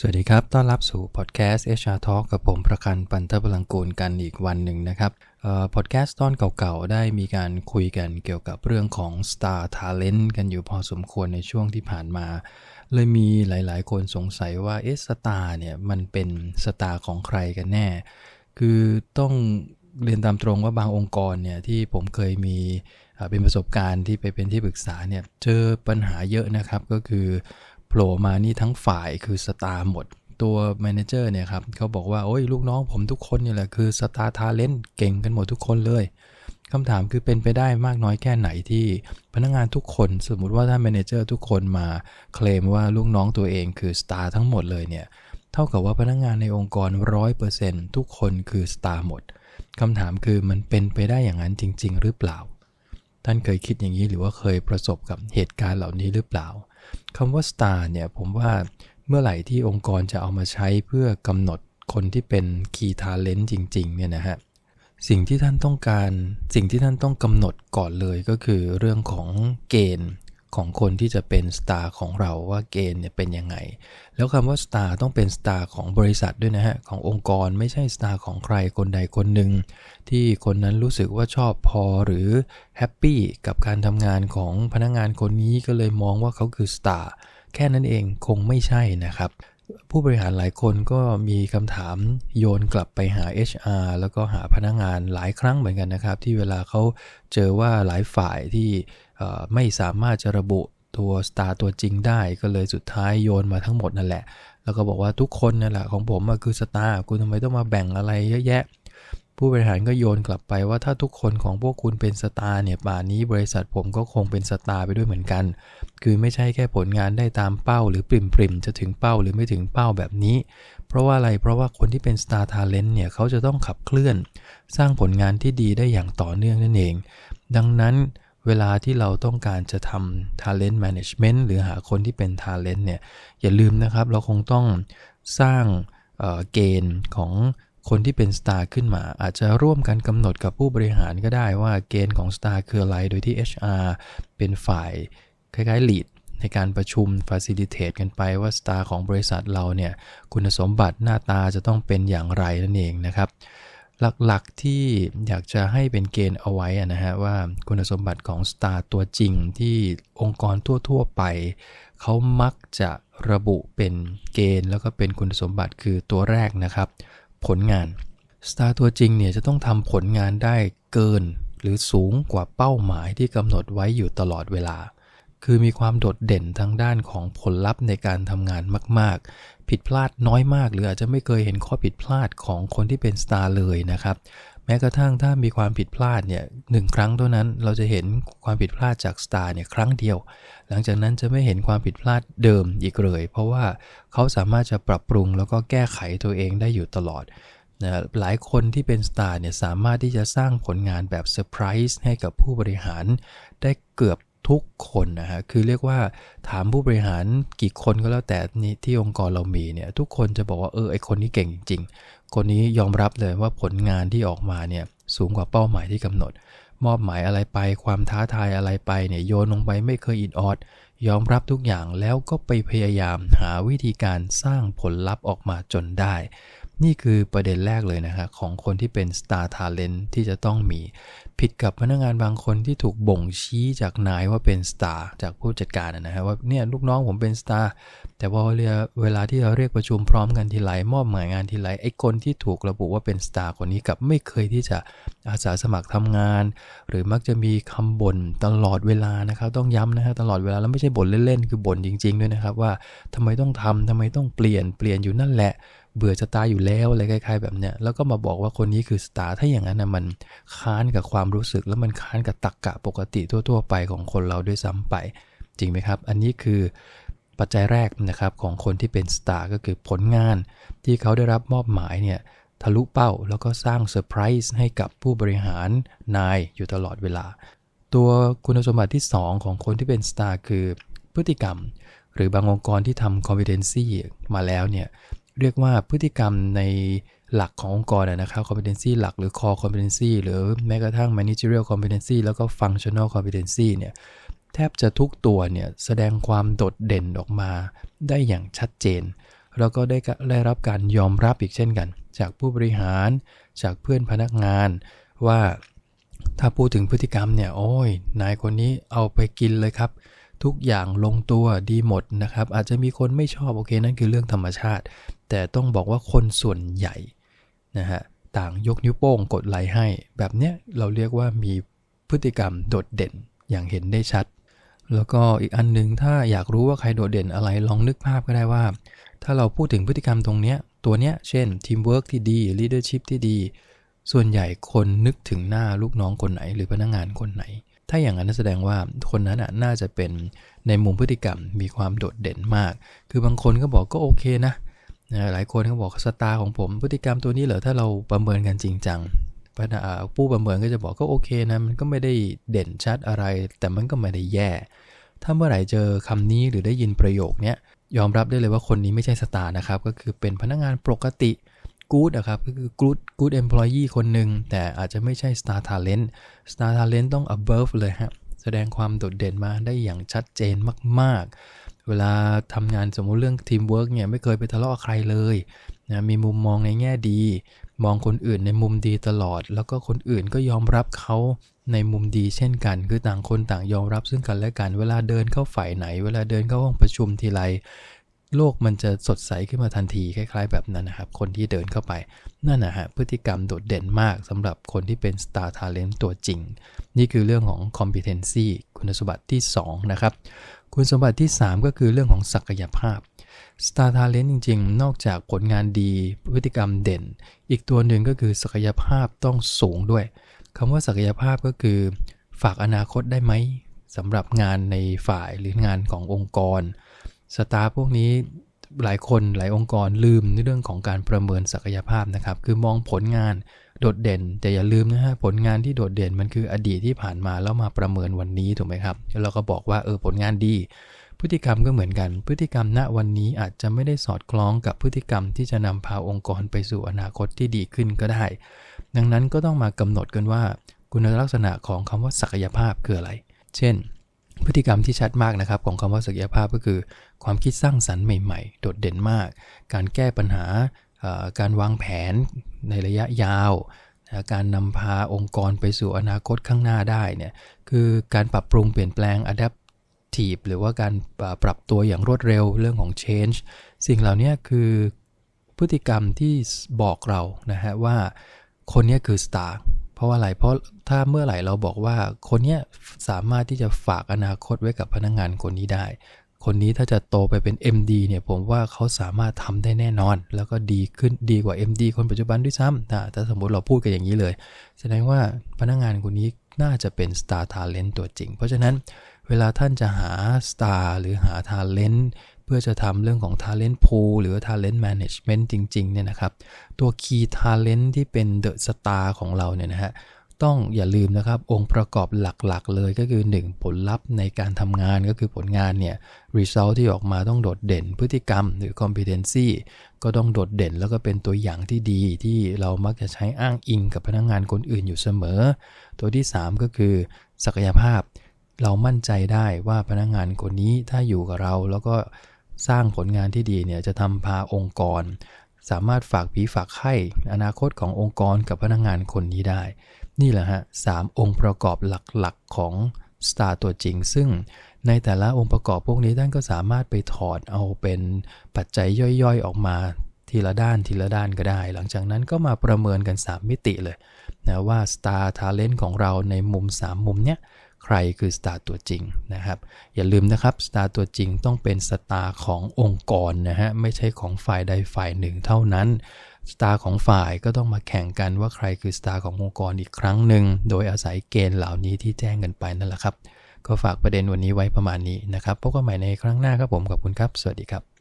สวัสดีครับ ต้อนรับสู่พอดแคสต์ HR Talk กับผมประกันปันทพลังกูลกันอีกวันหนึ่งนะครับพอดแคสต์ตอนเก่าๆ ได้มีการคุยกันเกี่ยวกับเรื่องของ Star Talent กันอยู่พอสมควรในช่วงที่ผ่านมา เลยมีหลายๆ คนสงสัยว่าเอสตาร์เนี่ยมันเป็นสตาร์ของใครกันแน่ คือต้องเรียนตามตรงว่าบางองค์กรเนี่ยที่ผมเคยมีเป็นประสบการณ์ที่ไปเป็นที่ปรึกษาเนี่ยเจอปัญหาเยอะนะครับก็คือ โผล่มานี่ทั้งฝ่ายคือสตาร์หมด ตัวแมเนเจอร์เนี่ยครับเขาบอกว่าโอ้ยลูกน้องผมทุกคนนี่แหละคือสตาร์ทาเลนต์เก่งกันหมดทุกคนเลยคำถามคือเป็นไปได้มากน้อยแค่ไหนที่พนักงงานทุกคนสมมุติว่าถ้าแมเนเจอร์ทุกคนมาเคลมว่าลูกน้องตัวเองคือสตาร์ทั้งหมดเลยเนี่ยเท่ากับว่าพนักงงานในองค์กร 100%ทุกคนคือสตาร์หมดคำถามคือมันเป็นไปได้อย่างนั้นจริง ๆ หรือเปล่า ท่านเคยคิดอย่างนี้หรือว่าเคยประสบกับเหตุการณ์เหล่านี้หรือเปล่าคำว่า star เนี่ยผมว่าเมื่อไหร่ที่องค์กรจะเอามาใช้เพื่อกำหนดคนที่เป็น key talent จริงๆเนี่ยนะฮะสิ่งที่ท่านต้องการ สิ่งที่ท่านต้องกำหนดก่อนเลยก็คือเรื่องของเกณฑ์ ของคนที่จะเป็นสตาร์ของเราว่าเกณฑ์เนี่ยเป็นยังไง แล้วคำว่าสตาร์ต้องเป็นสตาร์ของบริษัทด้วยนะฮะ ขององค์กรไม่ใช่สตาร์ของใครคนใดคนหนึ่ง ที่คนนั้นรู้สึกว่าชอบพอหรือแฮปปี้กับการทำงานของพนักงงานคนนี้ก็เลยมองว่าเขาคือสตาร์แค่นั้นเองคงไม่ใช่นะครับ ผู้บริหารหลายคนก็มีคำถามโยนกลับไปหา HR แล้วก็หาพนักงงานหลายครั้งเหมือนกันนะครับ ที่เวลาเขาเจอว่าหลายฝ่ายที่ไม่สามารถจะระบุตัวสตาร์ตัวจริงได้ก็เลยสุดท้ายโยนมาทั้งหมดนั่นแหละ แล้วก็บอกว่าทุกคนนั่นแหละของผมคือสตาร์คุณทำไมต้องมาแบ่งอะไรเยอะแยะ ผู้บริหารก็โยนกลับไปว่าถ้าทุกคนของพวกคุณเป็นสตาร์เนี่ยป่านนี้บริษัทผมก็คงเป็นสตาร์ไปด้วยเหมือนกัน คือไม่ใช่แค่ผลงานได้ตามเป้าหรือปริมปริมจะถึงเป้าหรือไม่ถึงเป้าแบบนี้ เพราะว่าอะไรเพราะว่าคนที่เป็นสตาร์ทาเลนต์เนี่ยเขาจะต้องขับเคลื่อน สร้างผลงานที่ดีได้อย่างต่อเนื่องนั่นเอง ดังนั้นเวลาที่เราต้องการจะทำ talent management หรือหาคนที่เป็น talent เนี่ยอย่าลืมนะครับ เราคงต้องสร้างเเกณฑ์ของ คนที่เป็นสตาร์ขึ้นมา อาจจะร่วมกันกำหนดกับผู้บริหารก็ได้ว่าเกณฑ์ของสตาร์คืออะไร โดยที่ HR เป็นฝ่ายคล้ายๆ lead ในการประชุม facilitate กันไปว่าสตาร์ของบริษัทเราเนี่ยคุณสมบัติหน้าตาจะต้องเป็นอย่างไรนั่นเองนะครับ หลักๆที่อยากจะให้เป็นเกณฑ์เอาไว้นะฮะว่าคุณสมบัติของสตาร์ตัวจริงที่องค์กรทั่วๆไปเขามักจะระบุเป็นเกณฑ์แล้วก็เป็นคุณสมบัติคือตัวแรกนะครับ ผลงานสตาร์ตัวจริงเนี่ยจะต้องทำผลงานได้เกิน หรือสูงกว่าเป้าหมายที่กำหนดไว้อยู่ตลอดเวลา คือมีความโดดเด่นทางด้านของผลลัพธ์ในการทำงานมากผิดพลาดน้อยมาก หรืออาจจะไม่เคยเห็นข้อผิดพลาดของคนที่เป็นสตาร์เลยนะครับ แม้กระทั่งถ้ามีความผิดพลาดเนี่ยหนึ่งครั้งเท่านั้นเราจะเห็นความผิดพลาดจากสตาร์เนี่ยครั้งเดียว หลังจากนั้นจะไม่เห็นความผิดพลาดเดิมอีกเลย เพราะว่าเขาสามารถจะปรับปรุงแล้วก็แก้ไขตัวเองได้อยู่ตลอดนะหลายคนที่เป็นสตาร์เนี่ยสามารถที่จะสร้างผลงานแบบเซอร์ไพรส์ให้กับผู้บริหาร ได้เกือบ ทุกคนนะฮะคือเรียกว่าถามผู้บริหารกี่คนก็แล้วแต่นี่ที่องค์กรเรามีเนี่ยทุกคนจะบอกว่าเออไอคนนี้เก่งจริงคนนี้ยอมรับเลยว่าผลงานที่ออกมาเนี่ยสูงกว่าเป้าหมายที่กำหนด มอบหมายอะไรไป ความท้าทายอะไรไปเนี่ยโยนลงไปไม่เคยอิดออดยอมรับทุกอย่างแล้วก็ไปพยายามหาวิธีการสร้างผลลัพธ์ออกมาจนได้ นี่คือประเด็นแรกเลยนะครับของคนที่เป็น Star Talent ที่จะต้องมี ผิดกับพนักงานบางคนที่ถูกบ่งชี้จากนายว่าเป็นสตาร์จากผู้จัดการนะฮะว่าเนี่ยลูกน้องผมเป็นสตาร์แต่พอเวลาที่เราเรียกประชุมพร้อมกันทีไรมอบหมายงานทีไรไอ้คนที่ถูกระบุว่าเป็นสตาร์คนนี้กับไม่เคยที่จะอาสาสมัครทำงาน หรือมักจะมีคำบ่นตลอดเวลานะครับต้องย้ำนะฮะตลอดเวลาแล้วไม่ใช่บ่นเล่นๆคือบ่นจริง ๆ ด้วยนะครับว่าทำไมต้องทำทำไมต้องเปลี่ยนเปลี่ยนอยู่นั่นแหละ เบื่อจะตายอยู่แล้วอะไรคล้ายๆแบบเนี้ยแล้วก็มาบอกว่าคนนี้คือสตาร์ถ้าอย่างนั้นนะมันค้านกับความรู้สึกแล้วมันค้านกับตักกะปกติทั่ว ๆ ไปของคนเราด้วยซ้ำไป จริงไหมครับ อันนี้คือปัจจัยแรกนะครับของคนที่เป็นสตาร์ก็คือผลงานที่เขาได้รับมอบหมายเนี่ยทะลุเป้าแล้วก็สร้างเซอร์ไพรส์ให้กับผู้บริหารนายอยู่ตลอดเวลา ตัวคุณสมบัติที่ 2 ของคนที่เป็นสตาร์คือพฤติกรรม หรือบางองค์กรที่ทำ competency มาแล้วเนี่ย เรียกว่าพฤติกรรมในหลักขององค์กรนะครับ competency หลักหรือ core competency หรือแม้กระทั่ง managerial competency แล้วก็ functional competency เนี่ยแทบจะทุกตัวเนี่ยแสดงความโดดเด่นออกมาได้อย่างชัดเจน แล้วก็ได้ได้รับการยอมรับอีกเช่นกัน จากผู้บริหาร จากเพื่อนพนักงาน ว่าถ้าพูดถึงพฤติกรรมเนี่ยโอ้ยนายคนนี้เอาไปกินเลยครับ ทุกอย่างลงตัวดีหมดนะครับ อาจจะมีคนไม่ชอบโอเคนั่นคือเรื่องธรรมชาติ แต่ต้องบอกว่าคนส่วนใหญ่นะฮะต่างยกนิ้วโป้งกดไลค์ให้ แบบเนี้ยเราเรียกว่ามีพฤติกรรมโดดเด่นอย่างเห็นได้ชัด แล้วก็อีกอันนึงถ้าอยากรู้ว่าใครโดดเด่นอะไรลองนึกภาพก็ได้ว่า ถ้าเราพูดถึงพฤติกรรมตรงเนี้ยตัวเนี้ยเช่นทีมเวิร์กที่ดีลีดเดอร์ชิพที่ดี ส่วนใหญ่คนนึกถึงหน้าลูกน้องคนไหน หรือพนักงงานคนไหน ถ้าอย่างนั้นแสดงว่าคนนั้นน่าจะเป็นในมุมพฤติกรรมมีความโดดเด่นมาก คือบางคนก็บอกก็โอเคนะ หลายคนเขาบอกสตาร์ของผม พฤติกรรมตัวนี้เหรอถ้าเราประเมินกันจริงจังผู้ประเมินก็จะบอกก็โอเคนะมันก็ไม่ได้เด่นชัดอะไร แต่มันก็ไม่ได้แย่ ถ้าเมื่อไหร่เจอคำนี้หรือได้ยินประโยคนี้ยอมรับได้เลยว่าคนนี้ไม่ใช่สตาร์นะครับ ก็คือเป็นพนักงานปกติกู๊ดนะครับก็คือกู๊ดกู๊ดเอมพลอยีคนหนึ่งแต่อาจจะไม่ใช่สตาร์ทาเลนต์สตาร์ทาเลนต์ต้อง above เลยฮะแสดงความโดดเด่นมาได้อย่างชัดเจนมาก เวลาทำงานสมมุติเรื่องทีมเวิร์กเนี่ยไม่เคยไปทะเลาะใครเลยนะมีมุมมองในแง่ดี มองคนอื่นในมุมดีตลอด แล้วก็คนอื่นก็ยอมรับเขาในมุมดีเช่นกัน คือต่างคนต่างยอมรับซึ่งกันและกันเวลาเดินเข้าฝ่ายไหน เวลาเดินเข้าห้องประชุมทีไรโลกมันจะสดใสขึ้นมาทันทีคล้ายๆ แบบนั้นนะครับ คนที่เดินเข้าไป นั่นนะฮะพฤติกรรมโดดเด่นมากสำหรับคนที่เป็น Star Talent ตัวจริง นี่คือเรื่องของ competency คุณสมบัติที่ 2 นะครับ คุณสมบัติที่ 3 ก็คือเรื่องของศักยภาพ Star Talent จริง ๆ นอกจากผลงานดีพฤติกรรมเด่น อีกตัวหนึ่งก็คือศักยภาพต้องสูงด้วยคำว่าศักยภาพก็คือ ฝากอนาคตได้ไหมสำหรับงานในฝ่ายหรืองานขององค์กร สตาร์พวกนี้ หลายคนหลายองค์กรลืมในเรื่องของการประเมินศักยภาพนะครับ คือมองผลงานโดดเด่น แต่อย่าลืมนะฮะผลงานที่โดดเด่นมันคืออดีตที่ผ่านมาแล้วมาประเมินวันนี้ถูกไหมครับแล้วเราก็บอกว่าเออผลงานดี พฤติกรรมก็เหมือนกัน พฤติกรรมณวันนี้อาจจะไม่ได้สอดคล้องกับพฤติกรรมที่จะนำพาองค์กรไปสู่อนาคตที่ดีขึ้นก็ได้ ดังนั้นก็ต้องมากำหนดกันว่า คุณลักษณะของคำว่าศักยภาพคืออะไร เช่น พฤติกรรมที่ชัดมากนะครับของคำว่าศักยภาพก็คือ ความคิดสร้างสรรค์ใหม่ๆ โดดเด่นมาก การแก้ปัญหาการวางแผนในระยะยาว การนำพาองค์กรไปสู่อนาคตข้างหน้าได้เนี่ยคือการปรับปรุงเปลี่ยนแปลง adaptive หรือว่าการปรับตัวอย่างรวดเร็วเรื่องของ change สิ่งเหล่านี้คือพฤติกรรมที่บอกเรานะฮะว่าคนนี้คือ star เพราะว่าอะไรเพราะถ้าเมื่อไหร่เราบอกว่าคนนี้สามารถที่จะฝากอนาคตไว้กับพนักงงานคนนี้ได้ คนนี้ถ้าจะโตไปเป็น MD เนี่ยผมว่าเขาสามารถทำได้แน่นอน แล้วก็ดีขึ้นดีกว่า MD คนปัจจุบันด้วยซ้ำนะถ้าสมมติเราพูดกันอย่างนี้เลย แสดงว่าพนักงานคนนี้น่าจะเป็น Star Talent ตัวจริง เพราะฉะนั้นเวลาท่านจะหา Star หรือหา Talent เพื่อจะทำเรื่องของ Talent Pool หรือ Talent Management จริงๆเนี่ยนะครับ ตัว Key Talent ที่เป็น The Star ของเราเนี่ยนะฮะต้องอย่าลืมนะครับ องค์ประกอบหลักๆ เลยก็คือ 1 ผลลัพธ์ในการทำงานก็คือผลงานเนี่ย result ที่ออกมาต้องโดดเด่น พฤติกรรมหรือ competency ก็ต้องโดดเด่นแล้วก็เป็นตัวอย่างที่ดีที่เรามักจะใช้อ้างอิงกับพนักงงานคนอื่นอยู่เสมอ ตัวที่ 3 ก็คือ ศักยภาพ เรามั่นใจได้ว่าพนักงงานคนนี้ถ้าอยู่กับเราแล้วก็ สร้างผลงานที่ดีเนี่ยจะทำพาองค์กร สามารถฝากผีฝากไข่อนาคตขององค์กรกับพนักงงานคนนี้ได้ นี่แหละฮะสามองค์ประกอบหลักๆของ Star ตัวจริง ซึ่งในแต่ละองค์ประกอบพวกนี้ท่านก็สามารถไปถอดเอาเป็นปัจจัยย่อยๆออกมาทีละด้านทีละด้านก็ได้ หลังจากนั้นก็มาประเมินกัน 3 มิติเลยนะว่า Star Talent ของเราในมุม 3 มุมเนี้ย ใครคือสตาร์ตัวจริงนะครับอย่าลืมนะครับสตาร์ตัวจริงต้องเป็นสตาร์ขององค์กรนะฮะไม่ใช่ของฝ่ายใดฝ่ายหนึ่งเท่านั้นสตาร์ของฝ่ายก็ต้องมาแข่งกันว่าใครคือสตาร์ขององค์กรอีกครั้งหนึ่งโดยอาศัยเกณฑ์เหล่านี้ที่แจ้งกันไปนั่นแหละครับ ก็ฝากประเด็นวันนี้ไว้ประมาณนี้นะครับพบกันใหม่ในครั้งหน้าครับผมขอบคุณครับ สวัสดีครับ